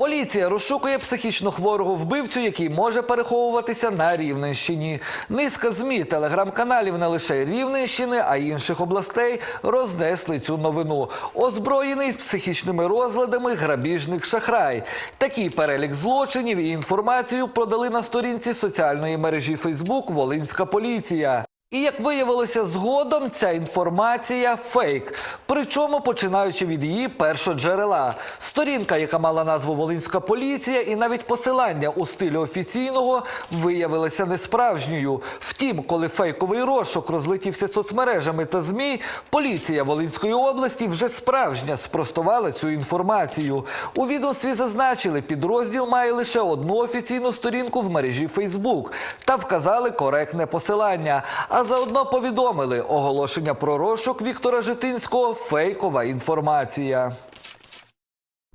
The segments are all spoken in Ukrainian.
Поліція розшукує психічно хворого вбивцю, який може переховуватися на Рівненщині. Низка змі телеграм-каналів не лише Рівненщини, а й інших областей рознесли цю новину. Озброєний психічними розладами грабіжник шахрай. Такий перелік злочинів і інформацію продали на сторінці соціальної мережі Фейсбук Волинська поліція. І як виявилося згодом, ця інформація фейк. Причому починаючи від її першоджерела. Сторінка, яка мала назву Волинська поліція, і навіть посилання у стилі офіційного виявилися несправжньою. Втім, коли фейковий розшук розлетівся соцмережами та змі, поліція Волинської області вже справжня спростувала цю інформацію. У відомстві зазначили, підрозділ має лише одну офіційну сторінку в мережі Фейсбук та вказали коректне посилання. Заодно повідомили оголошення про розшук Віктора Житинського фейкова інформація.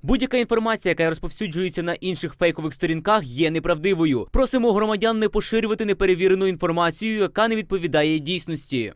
Будь-яка інформація, яка розповсюджується на інших фейкових сторінках, є неправдивою. Просимо громадян не поширювати неперевірену інформацію, яка не відповідає дійсності.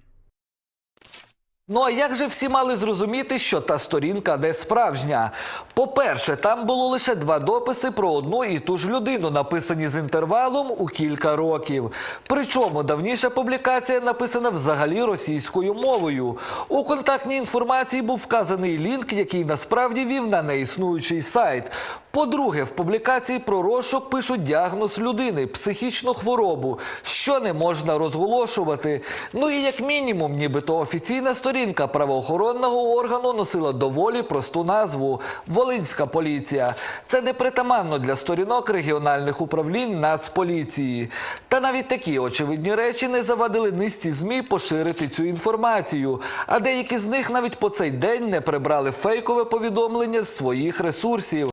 Ну а як же всі мали зрозуміти, що та сторінка не справжня? По-перше, там було лише два дописи про одну і ту ж людину, написані з інтервалом у кілька років. Причому давніша публікація написана взагалі російською мовою. У контактній інформації був вказаний лінк, який насправді вів на неіснуючий сайт. По-друге, в публікації про розшук пишуть діагноз людини, психічну хворобу, що не можна розголошувати. Ну і як мінімум, нібито офіційна сторінка правоохоронного органу носила доволі просту назву Волинська поліція. Це непритаманно для сторінок регіональних управлінь Нацполіції. Та навіть такі очевидні речі не завадили низці змі поширити цю інформацію. А деякі з них навіть по цей день не прибрали фейкове повідомлення з своїх ресурсів.